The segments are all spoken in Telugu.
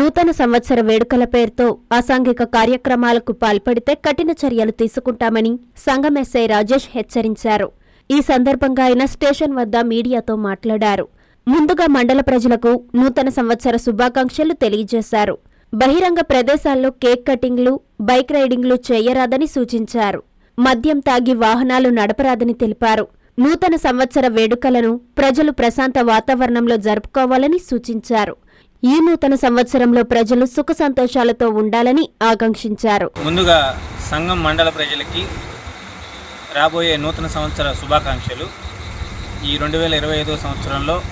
నూతన సంవత్సర వేడుకల పేరుతో అసాంఘిక కార్యక్రమాలకు పాల్పడితే కఠిన చర్యలు తీసుకుంటామని సంఘం ఎస్ఐ రాజేష్ హెచ్చరించారు. ఈ సందర్భంగా ఆయన స్టేషన్ వద్ద మీడియాతో మాట్లాడారు. ముందుగా మండల ప్రజలకు నూతన సంవత్సర శుభాకాంక్షలు తెలియజేశారు. బహిరంగ ప్రదేశాల్లో కేక్ కటింగ్లు బైక్ రైడింగ్లు చేయరాదని సూచించారు. మద్యం తాగి వాహనాలు నడపరాదని తెలిపారు. నూతన సంవత్సర వేడుకలను ప్రజలు ప్రశాంత వాతావరణంలో జరుపుకోవాలని సూచించారు. ఈ నూతన సంవత్సరంలో ప్రజలు సుఖ సంతోషాలతో ఉండాలని ఆకాంక్షించారు. ముందుగా సంఘం మండల ప్రజలకి రాబోయే నూతన సంవత్సర శుభాకాంక్షలు. ఈ రెండు వేల ఇరవై ఐదో సంవత్సరంలో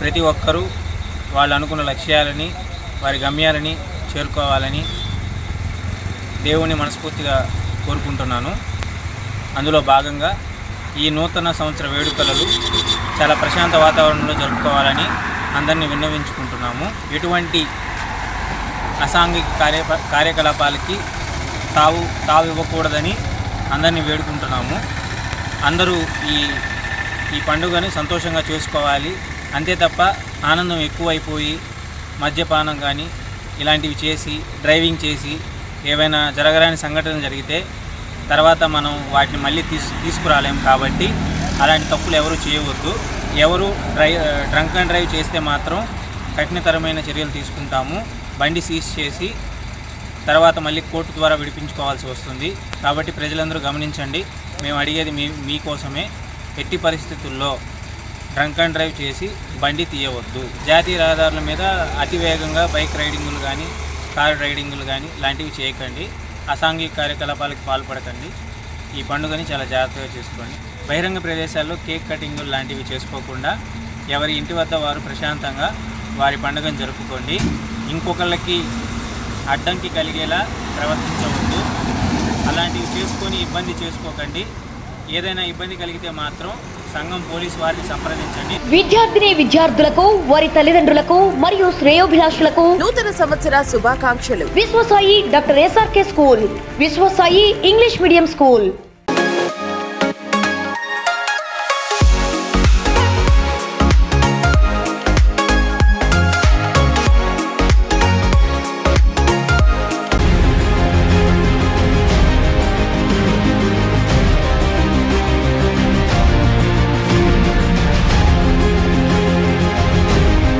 ప్రతి ఒక్కరూ వాళ్ళు అనుకున్న లక్ష్యాలని వారి గమ్యాలని చేరుకోవాలని దేవుని మనస్ఫూర్తిగా కోరుకుంటున్నాను. అందులో భాగంగా ఈ నూతన సంవత్సర వేడుకలను చాలా ప్రశాంత వాతావరణంలో జరుపుకోవాలని అందరినీ విన్నవించుకుంటున్నాము. ఎటువంటి అసాంఘిక కార్య కార్యకలాపాలకి తావు తావు ఇవ్వకూడదని అందరినీ వేడుకుంటున్నాము. అందరూ ఈ ఈ పండుగని సంతోషంగా చేసుకోవాలి. అంతే తప్ప ఆనందం ఎక్కువైపోయి మద్యపానం కానీ ఇలాంటివి చేసి డ్రైవింగ్ చేసి ఏవైనా జరగరాని సంఘటనలు జరిగితే తర్వాత మనం వాటిని మళ్ళీ తీసు తీసుకురాలేం కాబట్టి అలాంటి తప్పులు ఎవరు చేయవద్దు. ఎవరు డ్రై డ్రంక్ అండ్ డ్రైవ్ చేస్తే మాత్రం కఠినతరమైన చర్యలు తీసుకుంటాము. బండి సీజ్ చేసి తర్వాత మళ్ళీ కోర్టు ద్వారా విడిపించుకోవాల్సి వస్తుంది. కాబట్టి ప్రజలందరూ గమనించండి. మేము అడిగేది మీ మీకోసమే. ఎట్టి పరిస్థితుల్లో డ్రంక్ అండ్ డ్రైవ్ చేసి బండి తీయవద్దు. జాతీయ రహదారుల మీద అతి వేగంగా బైక్ రైడింగులు కానీ కార్ రైడింగులు కానీ లాంటివి చేయకండి. అసాంఘిక కార్యకలాపాలకు పాల్పడకండి. ఈ పండుగని చాలా జాగ్రత్తగా చేసుకోండి. బహిరంగ ప్రదేశాల్లో కేక్ కటింగులు లాంటివి చేసుకోకుండా ఎవరి ఇంటి వద్ద వారు ప్రశాంతంగా వారి పండుగను జరుపుకోండి. ఇంకొకళ్ళకి అడ్డంకి కలిగేలా ప్రవర్తించవద్దు. అలాంటివి చేసుకొని ఇబ్బంది చేసుకోకండి. ఏదైనా ఇబ్బంది కలిగితే మాత్రం సంఘం పోలీస్ వారిని సంప్రదించండి. విద్యార్థిని విద్యార్థులకు వారి తల్లిదండ్రులకు మరియు శ్రేయోభిలాషులకు నూతన సంవత్సర శుభాకాంక్షలు. Vishwasai doctor SRK school Vishwasai English medium school.